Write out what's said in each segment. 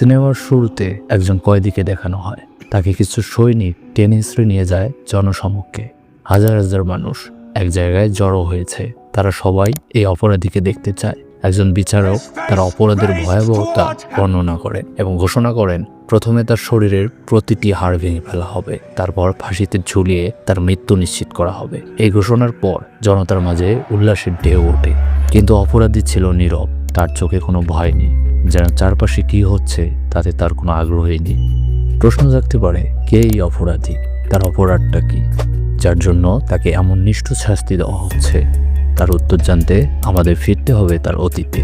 সিনেমার শুরুতে একজন কয়েদিকে দেখানো হয়। তাকে কিছু সৈনিক টেনে হিস্ট্রি নিয়ে যায় জনসমক্ষে। হাজার হাজার মানুষ এক জায়গায় জড়ো হয়েছে। তারা সবাই এই অপরাধীকে দেখতে চায়। একজন বিচারক তার অপরাধের ভয়াবহতা বর্ণনা করেন এবং ঘোষণা করেন, প্রথমে তার শরীরের প্রতিটি হাড় ভেঙে ফেলা হবে, তারপর ফাঁসিতে ঝুলিয়ে তার মৃত্যু নিশ্চিত করা হবে। এই ঘোষণার পর জনতার মাঝে উল্লাসের ঢেউ ওঠে। কিন্তু অপরাধী ছিল নীরব। তার চোখে কোনো ভয় নেই। যেন চারপাশে কি হচ্ছে তাতে তার কোনো আগ্রহই নেই। প্রশ্ন জাগতে পারে, কে এই অপরাধী? তার অপরাধটা কি? যার জন্য তাকে এমন নিষ্ঠুর শাস্তি দেওয়া হচ্ছে? তার উত্তর জানতে আমাদের ফিরতে হবে তার অতীতে।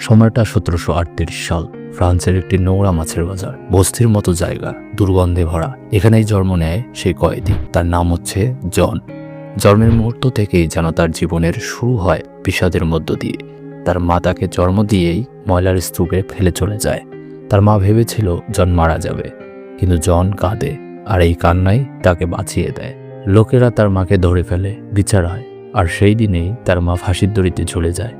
সময়টা সতেরোশো আটত্রিশ সাল। ফ্রান্সের একটি নোংরা মাছের বাজার, বস্তির মতো জায়গা, দুর্গন্ধে ভরা। এখানেই জন্ম নেয় সেই কয়েদি। তার নাম হচ্ছে জন। জন্মের মুহূর্ত থেকেই যেন তার জীবনের শুরু হয় বিষাদের মধ্য দিয়ে। তার মা তাকে জন্ম দিয়েই ময়লার স্তূপে ফেলে চলে যায়। তার মা ভেবেছিল জন মারা যাবে। কিন্তু জন কাঁদে আর এই কান্নাই তাকে বাঁচিয়ে দেয়। লোকেরা তার মাকে ধরে ফেলে, বিচার হয়। আর সেই দিনেই তার মা ফাঁসির দড়িতে চলে যায়।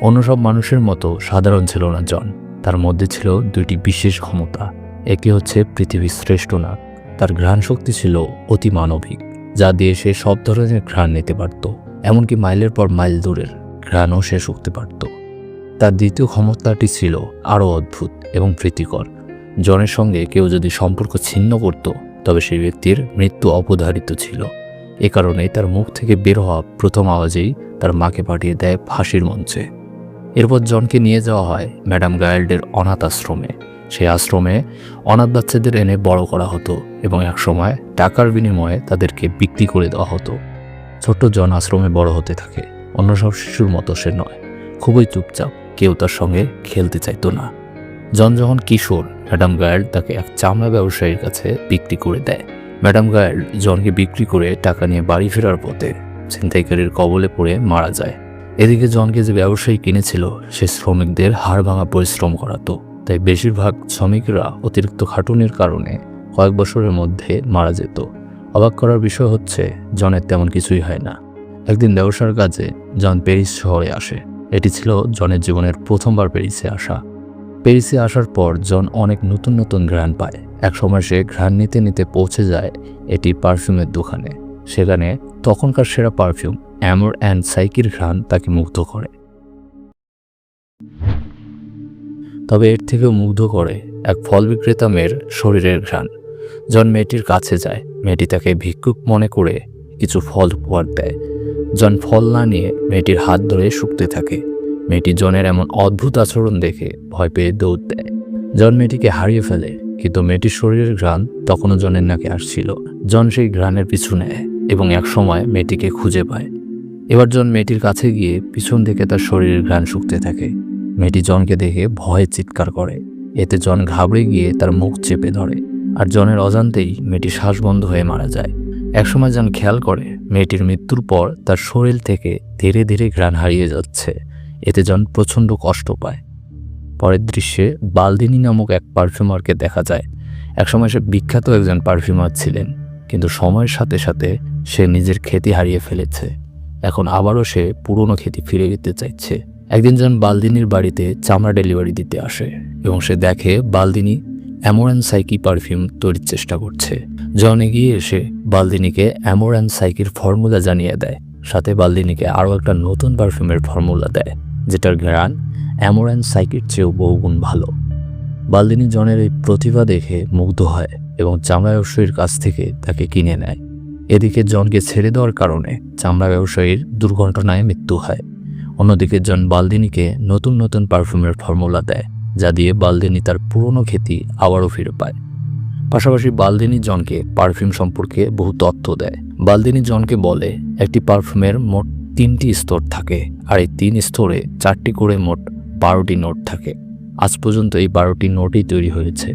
অন্য সব মানুষের মতো সাধারণ ছিল না জন। তার মধ্যে ছিল দুইটি বিশেষ ক্ষমতা। একে হচ্ছে পৃথিবীর শ্রেষ্ঠ নাক তার ঘ্রাণ শক্তি ছিল অতি মানবিক, যা দিয়ে সে সব ধরনের ঘ্রাণ নিতে পারত, এমনকি মাইলের পর মাইল দূরের ঘ্রাণও সে শুকতে পারত। তার দ্বিতীয় ক্ষমতাটি ছিল আরও অদ্ভুত এবং প্রীতিকর। জনের সঙ্গে কেউ যদি সম্পর্ক ছিন্ন করত, তবে সেই ব্যক্তির মৃত্যু অপধারিত ছিল। এ কারণে তার মুখ থেকে বের হওয়া প্রথম আওয়াজেই তার মাকে পাঠিয়ে দেয় ফাঁসির মঞ্চে। এরপর জনকে নিয়ে যাওয়া হয় ম্যাডাম গায়াল্ডের অনাথ আশ্রমে। সেই আশ্রমে অনাথ বাচ্চাদের এনে বড় করা হতো এবং একসময় টাকার বিনিময়ে তাদেরকে বিক্রি করে দেওয়া হতো। ছোট্ট জন আশ্রমে বড় হতে থাকে, অন্য সব শিশুর মতো সে নয়। খুবই চুপচাপ, কেউ তার সঙ্গে খেলতে চাইতো না। জন যখন কিশোর, ম্যাডাম গায়াল্ড তাকে এক চামড়া ব্যবসায়ীর কাছে বিক্রি করে দেয়। ম্যাডাম গায়াল্ড জনকে বিক্রি করে টাকা নিয়ে বাড়ি ফেরার পথে ছিনতাইকারীর কবলে পড়ে মারা যায়। এদিকে জনকে যে ব্যবসায়ী কিনেছিল, সে শ্রমিকদের হাড় ভাঙা পরিশ্রম করাতো। তাই বেশিরভাগ শ্রমিকরা অতিরিক্ত খাটুনির কারণে কয়েক বছরের মধ্যে মারা যেত। অবাক করার বিষয় হচ্ছে, জনের তেমন কিছুই হয় না। একদিন ব্যবসার কাজে জন প্যারিস শহরে আসে। এটি ছিল জনের জীবনের প্রথমবার প্যারিসে আসা। প্যারিসে আসার পর জন অনেক নতুন নতুন ঘ্রাণ পায়। একসময় সে ঘ্রাণ নিতে নিতে পৌঁছে যায় এটি পারফিউমের দোকানে। সেখানে তখনকার সেরা পারফিউম অ্যামোর অ্যান্ড সাইকির ঘ্রাণ তাকে মুগ্ধ করে। তবে এর থেকেও মুগ্ধ করে এক ফল বিক্রেতা মেয়ের শরীরের ঘ্রাণ। জন মেয়েটির কাছে যায়, মেয়েটি তাকে ভিক্ষুক মনে করে কিছু ফল উপহার দেয়। জন ফল না নিয়ে মেয়েটির হাত ধরে শুকতে থাকে, মেয়েটি জনের এমন অদ্ভুত আচরণ দেখে ভয় পেয়ে দৌড় দেয়। জন মেয়েটিকে হারিয়ে ফেলে, কিন্তু মেয়েটির শরীরের ঘ্রাণ তখনও জনের নাকে আসছিল। জন সেই ঘ্রাণের পিছু নেয় এবং এক সময় মেয়েটিকে খুঁজে পায় এবার জন মেয়েটির কাছে গিয়ে পিছন থেকে তার শরীরের ঘ্রাণ শুকতে থাকে। মেয়েটি জনকে দেখে ভয়ে চিৎকার করে। এতে জন ঘাবড়ে গিয়ে তার মুখ চেপে ধরে আর জনের অজান্তেই মেয়েটি শ্বাস বন্ধ হয়ে মারা যায়। একসময় জন খেয়াল করে মেয়েটির মৃত্যুর পর তার শরীর থেকে ধীরে ধীরে ঘ্রাণ হারিয়ে যাচ্ছে। এতে জন প্রচণ্ড কষ্ট পায়। পরের দৃশ্যে বালদিনী নামক এক পারফিউমারকে দেখা যায়। একসময় সে বিখ্যাত একজন পারফিউমার ছিলেন, কিন্তু সময়ের সাথে সাথে সে নিজের খ্যাতি হারিয়ে ফেলেছে। এখন আবারও সে পুরনো খ্যাতি ফিরে যেতে চাইছে। একদিন জন বালদিনীর বাড়িতে চামড়া ডেলিভারি দিতে আসে এবং সে দেখে বালদিনী অ্যামোরান সাইকি পারফিউম তৈরির চেষ্টা করছে। জন এগিয়ে এসে বালদিনীকে অ্যামোরান সাইকির ফর্মুলা জানিয়ে দেয়। সাথে বালদিনীকে আরও একটা নতুন পারফিউমের ফর্মুলা দেয়, যেটার ঘ্রাণ অ্যামোরান সাইকির চেয়েও বহুগুণ ভালো। বালদিনী জনের এই প্রতিভা দেখে মুগ্ধ হয় এবং চামড়া ব্যবসায়ীর কাছ থেকে তাকে কিনে নেয়। এদিকে জনকে ছেড়ে দেওয়ার কারণে চামড়া ব্যবসায়ীর দুর্ঘটনায় মৃত্যু হয়। অন্যদিকে জন বালদিনীকে নতুন নতুন পারফিউমের ফর্মুলা দেয়, যা দিয়ে বালদিনী তার পুরনো খ্যাতি আবারও ফিরে পায়। পাশাপাশি বালদিনী জনকে পারফিউম সম্পর্কে বহু তথ্য দেয়। বালদিনী জনকে বলে, একটি পারফিউমের মোট তিনটি স্তর থাকে, আর এই তিন স্তরে চারটি করে মোট বারোটি নোট থাকে। আজ পর্যন্ত এই বারোটি নোটই তৈরি হয়েছে।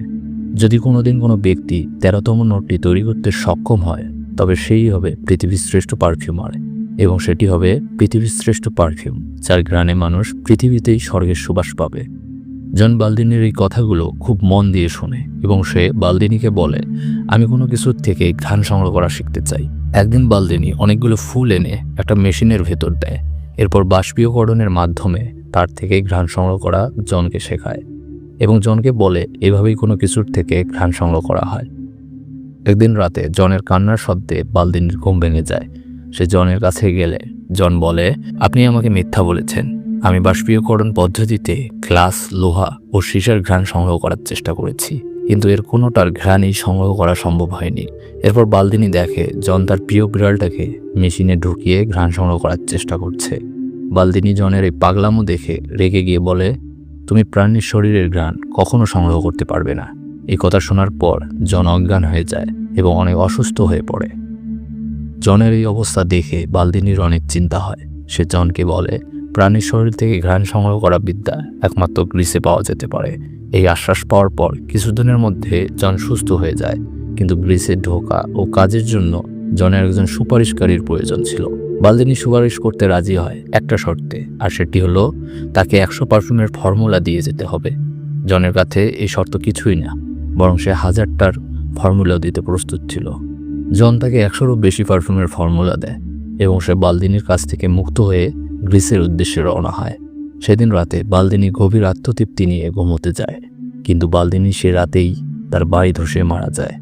যদি কোনোদিন কোনো ব্যক্তি তেরোতম নোটটি তৈরি করতে সক্ষম হয় তবে সেই হবে পৃথিবীর শ্রেষ্ঠ পারফিউমার এবং সেটি হবে পৃথিবীর শ্রেষ্ঠ পারফিউম যার গ্রানে মানুষ পৃথিবীতেই স্বর্গের সুবাস পাবে। জন বালদিনীর এই কথাগুলো খুব মন দিয়ে শোনে এবং সে বালদিনীকে বলে, আমি কোনো কিছুর থেকে ঘ্রাণ সংগ্রহ করা শিখতে চাই। একদিন বালদিনী অনেকগুলো ফুল এনে একটা মেশিনের ভেতর দেয়। এরপর বাষ্পীয়করণের মাধ্যমে তার থেকে ঘ্রাণ সংগ্রহ করা জনকে শেখায় এবং জনকে বলে, এভাবেই কোনো কিছুর থেকে ঘ্রাণ সংগ্রহ করা হয়। একদিন রাতে জনের কান্নার শব্দে বালদিনীর ঘুম ভেঙে যায়। সে জনের কাছে গেলে, জন বলে, আপনি আমাকে মিথ্যা বলেছেন। আমি বাষ্পীয়করণ পদ্ধতিতে গ্লাস, লোহা ও সীসার ঘ্রাণ সংগ্রহ করার চেষ্টা করেছি। কিন্তু এর কোনোটার ঘ্রাণই সংগ্রহ করা সম্ভব হয়নি। এরপর বালদিনী দেখে, জন তার প্রিয় বিড়ালটাকে মেশিনে ঢুকিয়ে ঘ্রাণ সংগ্রহ করার চেষ্টা করছে। বালদিনী জনের এই পাগলামো দেখে রেগে গিয়ে বলে, তুমি প্রাণীর শরীরের ঘ্রাণ কখনো সংগ্রহ করতে পারবে না। এই কথা শোনার পর জন অজ্ঞান হয়ে যায় এবং অনেক অসুস্থ হয়ে পড়ে। জনের এই অবস্থা দেখে বালদিনীর অনেক চিন্তা হয়। সে জনকে বলে, প্রাণীর শরীর থেকে ঘ্রাণ সংগ্রহ করা বিদ্যা একমাত্র গ্রিসে পাওয়া যেতে পারে। এই আশ্বাস পাওয়ার পর কিছুদিনের মধ্যে জন সুস্থ হয়ে যায়। কিন্তু গ্রিসে ঢোকা ও কাজের জন্য জনের একজন সুপারিশকারীর প্রয়োজন ছিল। বালদিনী সুপারিশ করতে রাজি হয় একটা শর্তে, আর সেটি হলো, তাকে একশো পারফিউমের ফর্মুলা দিয়ে যেতে হবে। জনের কাছে এই শর্ত কিছুই না। বরং সে হাজারটার ফর্মুলা দিতে প্রস্তুত ছিল। জন তাকে একশোরও বেশি পারফিউমের ফর্মুলা দেয় এবং সে বালদিনির কাছ থেকে মুক্ত হয়ে গ্রিসের উদ্দেশ্যে রওনা হয়। সেদিন রাতে বালদিনি গভীর আত্মতৃপ্তি নিয়ে ঘুমোতে যায়, কিন্তু বালদিনী সে রাতেই তার বাড়ি ধসে মারা যায়।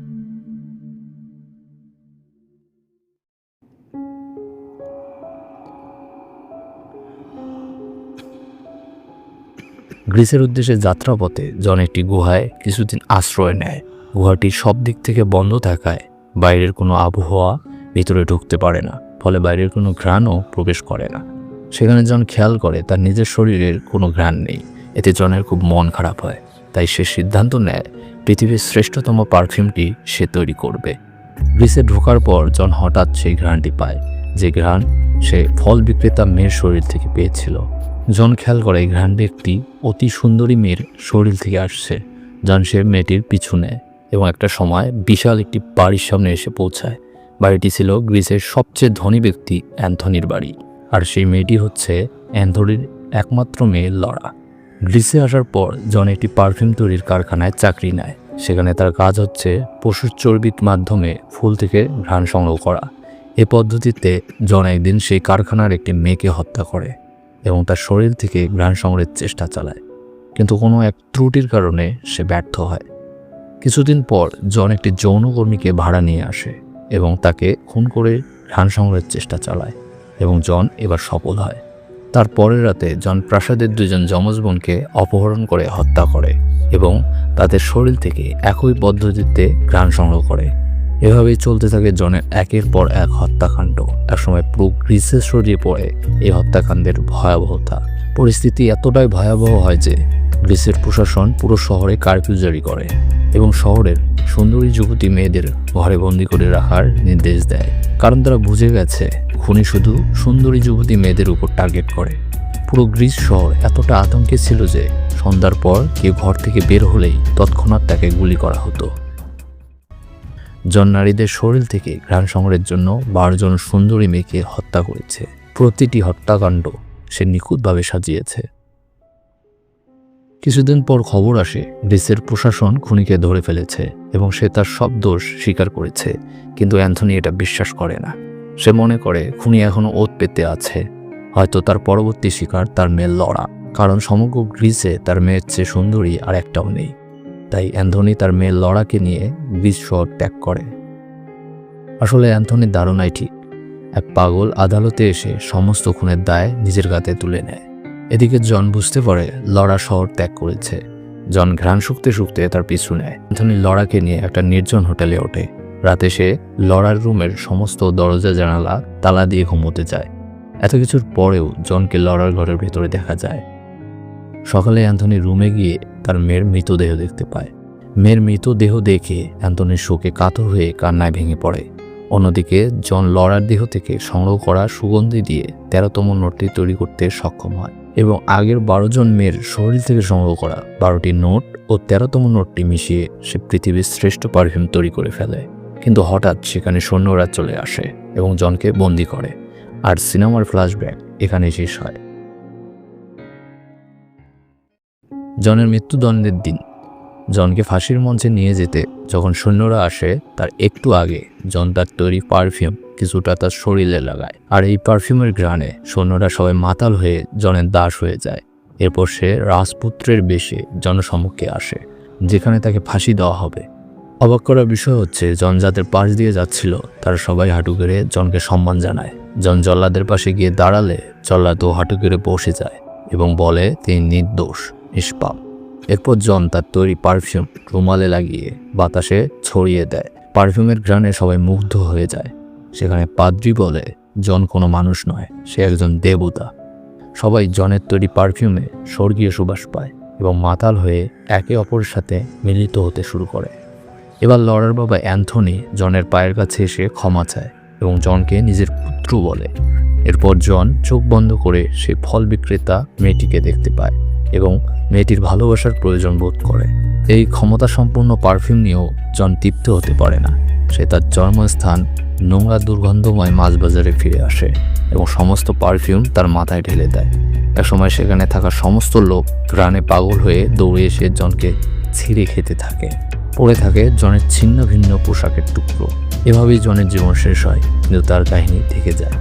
গ্রিসের উদ্দেশ্যে যাত্রাপথে জন একটি গুহায় কিছুদিন আশ্রয় নেয়। গুহাটি সব দিক থেকে বন্ধ থাকায় বাইরের কোনো আবহাওয়া ভিতরে ঢুকতে পারে না, ফলে বাইরের কোনো ঘ্রাণও প্রবেশ করে না। সেখানে জন খেয়াল করে তার নিজের শরীরের কোনো ঘ্রাণ নেই, এতে জনের খুব মন খারাপ হয়। তাই সে সিদ্ধান্ত নেয়, পৃথিবীর শ্রেষ্ঠতম পারফিউমটি সে তৈরি করবে। গ্রিসে ঢোকার পর জন হঠাৎ সেই ঘ্রাণটি পায়, যে ঘ্রাণ সে ফল বিক্রেতা মেয়ের শরীর থেকে পেয়েছিল। জন খেয়াল করে ঘ্রাণটি একটি অতি সুন্দরী মেয়ের শরীর থেকে আসছে জন সে মেয়েটির পিছু নেয় এবং একটা সময় বিশাল একটি বাড়ির সামনে এসে পৌঁছায়। বাড়িটি ছিল গ্রিসের সবচেয়ে ধনী ব্যক্তি অ্যান্থনির বাড়ি, আর সেই মেয়েটি হচ্ছে অ্যান্থনির একমাত্র মেয়ে লড়া গ্রিসে আসার পর জন একটি পারফিউম তৈরির কারখানায় চাকরি নেয়। সেখানে তার কাজ হচ্ছে পশুর চর্বির মাধ্যমে ফুল থেকে ঘ্রাণ সংগ্রহ করা। এ পদ্ধতিতে জন একদিন সেই কারখানার একটি মেয়েকে হত্যা করে। এবং তার শরীর থেকে ঘ্রাণ সংগ্রহের চেষ্টা চালায়। কিন্তু কোনো এক ত্রুটির কারণে সে ব্যর্থ হয়। কিছুদিন পর জন একটি যৌনকর্মীকে ভাড়া নিয়ে আসে এবং তাকে খুন করে ঘ্রাণ সংগ্রহের চেষ্টা চালায় এবং জন এবার সফল হয়। তার পরের রাতে জন প্রাসাদের দুজন যমজ বোনকে অপহরণ করে হত্যা করে এবং তাদের শরীর থেকে একই পদ্ধতিতে ঘ্রাণ সংগ্রহ করে। এভাবেই চলতে থাকে জনের একের পর এক হত্যাকাণ্ড। একসময় পুরো গ্রিসে ছড়িয়ে পড়ে এই হত্যাকাণ্ডের ভয়াবহতা। পরিস্থিতি এতটাই ভয়াবহ হয় যে গ্রিসের প্রশাসন পুরো শহরে কারফিউ জারি করে এবং শহরের সুন্দরী যুবতী মেয়েদের ঘরে বন্দি করে রাখার নির্দেশ দেয়। কারণ তারা বুঝে গেছে, খুনি শুধু সুন্দরী যুবতী মেয়েদের উপর টার্গেট করে। পুরো গ্রিস শহর এতটা আতঙ্কে ছিল যে সন্ধ্যার পর কেউ ঘর থেকে বের হলেই তৎক্ষণাৎ তাকে গুলি করা হতো। জন নারীদের শরীর থেকে ঘ্রাণ সংগ্রহের জন্য বারো জন সুন্দরী মেয়েকে হত্যা করেছে। প্রতিটি হত্যাকাণ্ড সে নিখুঁতভাবে সাজিয়েছে। কিছুদিন পর খবর আসে গ্রিসের প্রশাসন খুনিকে ধরে ফেলেছে এবং সে তার সব দোষ স্বীকার করেছে, কিন্তু অ্যান্থনি এটা বিশ্বাস করে না। সে মনে করে, খুনি এখনও ওত পেতে আছে। হয়তো তার পরবর্তী শিকার তার মেয়ে লড়া, কারণ সমগ্র গ্রিসে তার মেয়ের চেয়ে সুন্দরী আর একটাও নেই। তাই অ্যান্থনি তার মেয়ে লড়াকে নিয়ে শহর ত্যাগ করে। আসলে অ্যান্থনির ধারণাই ঠিক। এক পাগল আদালতে এসে সমস্ত খুনের দায় নিজের গাতে তুলে নেয়। এদিকে জন বুঝতে পারে লড়া শহর ত্যাগ করেছে। জন ঘ্রাণ শুকতে শুকতে তার পিছু নেয়। অ্যান্থনি লড়াকে নিয়ে একটা নির্জন হোটেলে ওঠে। রাতে সে লড়ার রুমের সমস্ত দরজা, জানালা, তালা দিয়ে ঘুমোতে যায়। এত কিছুর পরেও জনকে লড়ার ঘরের ভেতরে দেখা যায়। সকালে অ্যান্থনি রুমে গিয়ে তার মেয়ের মৃতদেহ দেখতে পায়। মেয়ের মৃতদেহ দেখে অ্যান্থনির শোকে কাতর হয়ে কান্নায় ভেঙে পড়ে। অন্যদিকে, জন লড়ার দেহ থেকে সংগ্রহ করা সুগন্ধি দিয়ে তেরোতম নোটটি তৈরি করতে সক্ষম হয় এবং আগের বারো জন মেয়ের শরীর থেকে সংগ্রহ করা বারোটি নোট ও তেরোতম নোটটি মিশিয়ে সে পৃথিবীর শ্রেষ্ঠ পারফিউম তৈরি করে ফেলে। কিন্তু হঠাৎ সেখানে সৈন্যরা চলে আসে এবং জনকে বন্দি করে। আর সিনেমার ফ্ল্যাশব্যাক এখানে শেষ হয়। জনের মৃত্যুদণ্ডের দিন। জনকে ফাঁসির মঞ্চে নিয়ে যেতে যখন সৈন্যরা আসে, তার একটু আগে জন তার তৈরি পারফিউম, কিছুটা তার শরীরে লাগায়। আর এই পারফিউমের ঘ্রাণে সৈন্যরা সবাই মাতাল হয়ে জনের দাস হয়ে যায়। এরপর সে রাজপুত্রের বেশে জনসম্মুখে আসে, যেখানে তাকে ফাঁসি দেওয়া হবে। অবাক করার বিষয় হচ্ছে, জন যাদের পাশ দিয়ে যাচ্ছিল, তারা সবাই হাঁটু গেড়ে জনকে সম্মান জানায়। জন জল্লাদের পাশে গিয়ে দাঁড়ালে জল্লাদও হাঁটু গেড়ে বসে যায় এবং বলে, তিনি নির্দোষ। নিষ্পাপ। এরপর জন তার তৈরি পারফিউম রুমালে লাগিয়ে বাতাসে ছড়িয়ে দেয়। পারফিউমের ঘ্রাণে সবাই মুগ্ধ হয়ে যায়। সেখানে পাদ্রি বলে, জন কোনো মানুষ নয়, সে একজন দেবতা। সবাই জনের তৈরি পারফিউমে স্বর্গীয় সুবাস পায় এবং মাতাল হয়ে একে অপরের সাথে মিলিত হতে শুরু করে। এবার লরার বাবা অ্যান্থনি জনের পায়ের কাছে এসে ক্ষমা চায় এবং জনকে নিজের পুত্র বলে। এরপর জন চোখ বন্ধ করে সে ফল বিক্রেতা মেয়েটিকে দেখতে পায়। এবং মেয়েটির ভালোবাসার প্রয়োজন বোধ করে। এই ক্ষমতা সম্পূর্ণ পারফিউম নিয়েও জন তৃপ্ত হতে পারে না। সে তার জন্মস্থান নোংরা দুর্গন্ধময় মাছ বাজারে ফিরে আসে এবং সমস্ত পারফিউম তার মাথায় ঢেলে দেয়। একসময় সেখানে থাকা সমস্ত লোক গ্রানে পাগল হয়ে দৌড়ে এসে জনকে ছিঁড়ে খেতে থাকে। পড়ে থাকে জনের ছিন্ন ভিন্ন পোশাকের টুকরো। এভাবেই জনের জীবন শেষ হয়, কিন্তু তার কাহিনী থেকে যায়।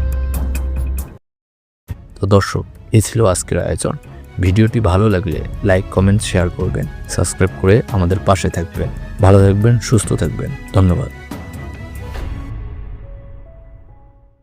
তো দর্শক, এ ছিল আজকের আয়োজন। ভিডিওটি ভালো লাগলে লাইক, কমেন্ট, শেয়ার করবেন। সাবস্ক্রাইব করে আমাদের পাশে থাকবেন। ভালো থাকবেন, সুস্থ থাকবেন। ধন্যবাদ।